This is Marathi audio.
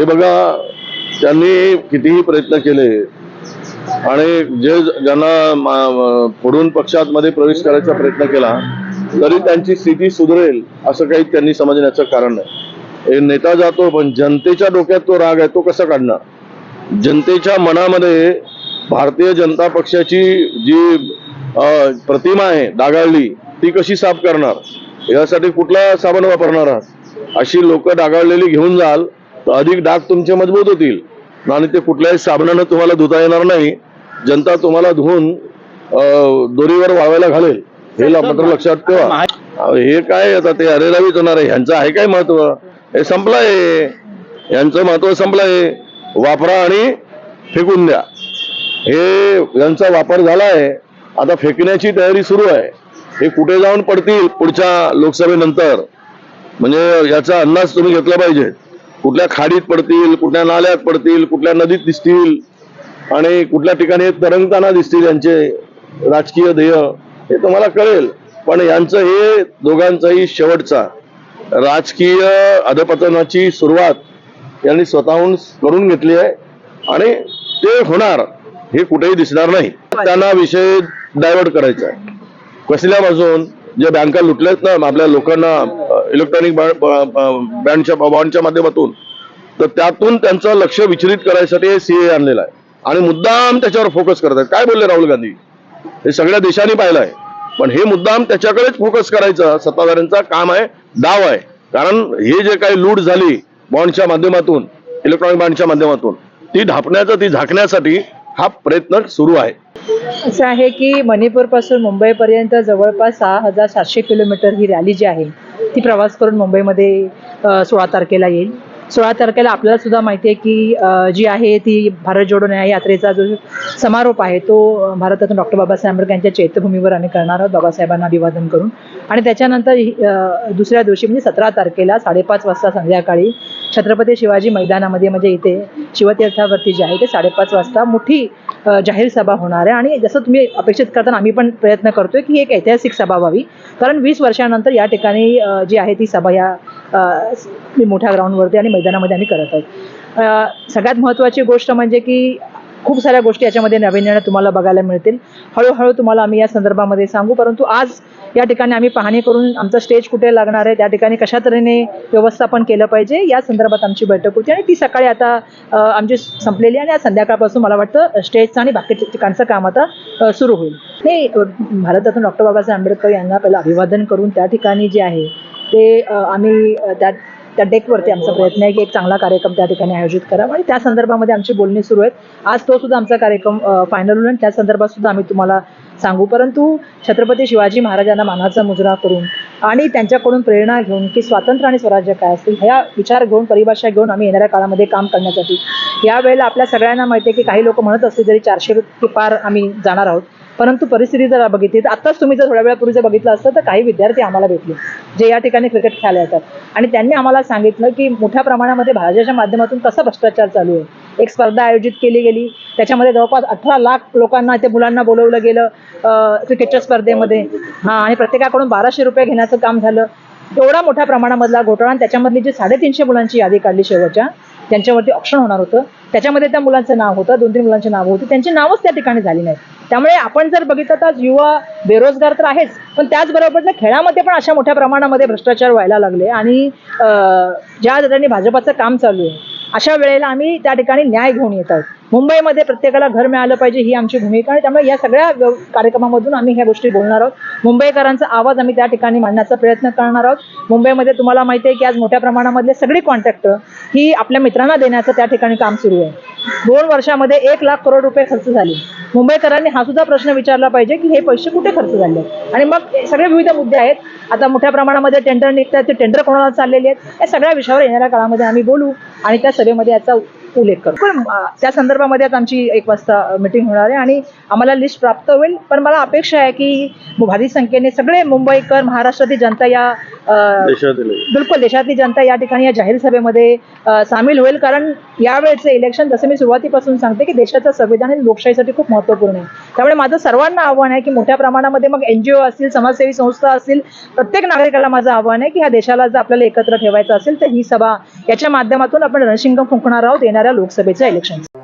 हे बघा त्यांनी कितीही प्रयत्न केले आणि जे ज्यांना पुढून पक्षात मध्ये प्रवेश करायचा प्रयत्न केला तरी त्यांची स्थिती सुधरेल असं काही त्यांनी समजण्याचं कारण नाही. हे नेता जातो पण जनतेच्या डोक्यात तो राग आहे तो कसा काढणार? जनतेच्या मनामध्ये भारतीय जनता पक्षाची जी अं, प्रतिमा आहे डागाळली ती कशी साफ करणार? यासाठी कुठला साबण वापरणार आहात? अशी लोक डागाळलेली घेऊन जाल अधिक डाग तुमचे मजबूत होतील. आणि ते कुठल्याही साबणानं तुम्हाला धुता येणार नाही. जनता तुम्हाला धुवून दोरीवर वाळवायला घालेल. हे मात्र लक्षात ठेवा. हे काय आता ते अरे रवीच होणार आहे. ह्यांचं आहे काय महत्त्व? हे संपलंय. यांचं महत्त्व संपलंय. वापरा आणि फेकून द्या. हे यांचा वापर झालाय. आता फेकण्याची तयारी सुरू आहे. हे कुठे जाऊन पडतील पुढच्या लोकसभेनंतर? म्हणजे याचा अंदाज तुम्ही घेतला पाहिजे. कुठल्या खाडीत पडतील कुठल्या नाल्यात पडतील कुठल्या नदीत दिसतील आणि कुठल्या ठिकाणी तरंगताना दिसतील यांचे राजकीय ध्येय हे तुम्हाला कळेल. पण यांचं हे दोघांचाही शेवटचा राजकीय अधपतनाची सुरुवात यांनी स्वतःहून करून घेतली आहे आणि ते होणार हे कुठेही दिसणार नाही. त्यांना विषय डायव्हर्ट करायचा आहे. कसल्या बाजून जे बँका लुटल्यात ना आपल्या लोकांना इलेक्ट्रॉनिक बँडच्या बॉन्डच्या माध्यमातून तर त्यातून त्यांचं लक्ष विचलित करायसाठी सीए आणलेला आहे. आणि मुद्दाम त्याच्यावर फोकस करत आहेत. काय बोलले राहुल गांधी? हे सगळ्या देशांनी पाहिलं आहे. पण हे मुद्दाम त्याच्याकडेच फोकस करायचं सत्ताधाऱ्यांचा काम आहे डाव आहे. कारण हे जे काही लूट झाली बॉन्डच्या माध्यमातून इलेक्ट्रॉनिक बॉन्डच्या माध्यमातून ती ढापण्याचं ती झाकण्यासाठी हा प्रयत्न सुरू आहे. असं आहे की मणिपूरपासून मुंबईपर्यंत जवळपास सहा हजार सातशे किलोमीटर ही रॅली जी आहे ती प्रवास करून मुंबईमध्ये सोळा तारखेला येईल. सोळा तारखेला आपल्याला सुद्धा माहिती आहे की जी आहे ती भारत जोडो न्याय यात्रेचा जो समारोप आहे तो भारतातून डॉक्टर बाबासाहेब आंबेडकर यांच्या चैत्यभूमीवर आम्ही करणार आहोत बाबासाहेबांना अभिवादन करून. आणि त्याच्यानंतर दुसऱ्या दिवशी म्हणजे सतरा तारखेला साडेपाच वाजता संध्याकाळी छत्रपती शिवाजी मैदानामध्ये म्हणजे इथे शिवतीर्थावरती जे आहे ते साडेपाच वाजता मोठी जाहीर सभा होणार आहे. आणि जसं तुम्ही अपेक्षित करताना आम्ही पण प्रयत्न करतोय की एक ऐतिहासिक सभा व्हावी. कारण वीस वर्षानंतर या ठिकाणी जी आहे ती सभा या मोठ्या ग्राउंडवरती आणि मैदानामध्ये आम्ही करत आहोत. सगळ्यात महत्त्वाची गोष्ट म्हणजे की खूप साऱ्या गोष्टी याच्यामध्ये नवीन तुम्हाला बघायला मिळतील. हळूहळू तुम्हाला आम्ही या संदर्भामध्ये सांगू परंतु आज या ठिकाणी आम्ही पाहणी करून आमचा स्टेज कुठे लागणार आहे त्या ठिकाणी कशा तऱ्हेने व्यवस्थापन केलं पाहिजे या संदर्भात आमची बैठक होती आणि ती सकाळी आता आमची संपलेली आणि आज संध्याकाळपासून मला वाटतं स्टेजचं आणि बाकी ठिकाणचं काम आता सुरू होईल. नाही भारतरत्न डॉक्टर बाबासाहेब आंबेडकर यांना पहिलं अभिवादन करून त्या ठिकाणी जे आहे ते आम्ही त्या त्या डेकवरती आमचा प्रयत्न आहे की एक चांगला कार्यक्रम त्या ठिकाणी आयोजित करावा. आणि त्या संदर्भामध्ये आमची बोलणी सुरू आहेत. आज तो सुद्धा आमचा कार्यक्रम फायनल होईल आणि त्या संदर्भात सुद्धा आम्ही तुम्हाला सांगू. परंतु छत्रपती शिवाजी महाराजांना मानाचा मुजरा करून आणि त्यांच्याकडून प्रेरणा घेऊन की स्वातंत्र्य आणि स्वराज्य काय असतील ह्या विचार घेऊन परिभाषा घेऊन आम्ही येणाऱ्या काळामध्ये काम करण्यासाठी. यावेळेला आपल्या सगळ्यांना माहिती आहे की काही लोक म्हणत असतील जरी चारशे पार आम्ही जाणार आहोत. परंतु परिस्थिती जर बघितली तर आत्ताच तुम्ही जर थोड्या वेळापूर्वी जर बघितलं असतं तर काही विद्यार्थी आम्हाला भेटले जे या ठिकाणी क्रिकेट खेळायला येतात. आणि त्यांनी आम्हाला सांगितलं की मोठ्या प्रमाणामध्ये भाजपच्या माध्यमातून कसा भ्रष्टाचार चालू आहे. एक स्पर्धा आयोजित केली गेली त्याच्यामध्ये जवळपास अठरा लाख लोकांना त्या मुलांना बोलवलं गेलं क्रिकेटच्या स्पर्धेमध्ये. हां आणि प्रत्येकाकडून बाराशे रुपये घेण्याचं काम झालं. एवढा मोठ्या प्रमाणामधला घोटाळा आणि त्याच्यामधली जी साडेतीनशे मुलांची यादी काढली शेवटच्या त्यांच्यावरती ऑप्शन होणार होतं. त्याच्यामध्ये त्या मुलांचं नाव होतं दोन तीन मुलांची नावं होती. त्यांची नावच त्या ठिकाणी झाली नाहीत त्यामुळे आपण जर बघितलं तर युवा बेरोजगार तर आहेच पण त्याचबरोबर खेळामध्ये पण अशा मोठ्या प्रमाणामध्ये भ्रष्टाचार व्हायला लागले आणि ज्या दराने भाजपाचं काम चालू आहे अशा वेळेला आम्ही त्या ठिकाणी न्याय घेऊन येत आहोत. मुंबईमध्ये प्रत्येकाला घर मिळालं पाहिजे ही आमची भूमिका आहे त्यामुळे या सगळ्या कार्यक्रमामधून आम्ही ह्या गोष्टी बोलणार आहोत. मुंबईकरांचा आवाज आम्ही त्या ठिकाणी मांडण्याचा प्रयत्न करणार आहोत. मुंबईमध्ये तुम्हाला माहिती आहे की आज मोठ्या प्रमाणामधले सगळी कॉन्ट्रॅक्ट ही आपल्या मित्रांना देण्याचं त्या ठिकाणी काम सुरू आहे. दोन वर्षामध्ये एक लाख करोड रुपये खर्च झाले. मुंबईकरांनी हा सुद्धा प्रश्न विचारला पाहिजे की हे पैसे कुठे खर्च झाले? आणि मग सगळे विविध मुद्दे आहेत. आता मोठ्या प्रमाणामध्ये टेंडर निघतात ते टेंडर कोणाला चाललेले आहेत या सगळ्या विषयावर येणाऱ्या काळामध्ये आम्ही बोलू आणि त्या सभेमध्ये याचा उल्लेख करू. पण त्या संदर्भामध्ये आता आमची एक वाजता मिटिंग होणार आहे आणि आम्हाला लिस्ट प्राप्त होईल. पण मला अपेक्षा आहे की भारी संख्येने सगळे मुंबईकर महाराष्ट्रातील जनता या बिलकुल देशातली जनता या ठिकाणी या जाहीर सभेमध्ये सामील होईल. कारण यावेळेचे इलेक्शन जसं मी सुरुवातीपासून सांगते की देशाचं संविधान हे लोकशाहीसाठी खूप महत्त्वपूर्ण आहे. त्यामुळे माझं सर्वांना आव्हान आहे की मोठ्या प्रमाणामध्ये मग एनजीओ असतील समाजसेवी संस्था असतील प्रत्येक नागरिकाला माझं आव्हान आहे की ह्या देशाला जर आपल्याला एकत्र ठेवायचं असेल तर ही सभा याच्या माध्यमातून आपण रणशिंग फुंकणार आहोत येणाऱ्या लोकसभेच्या इलेक्शन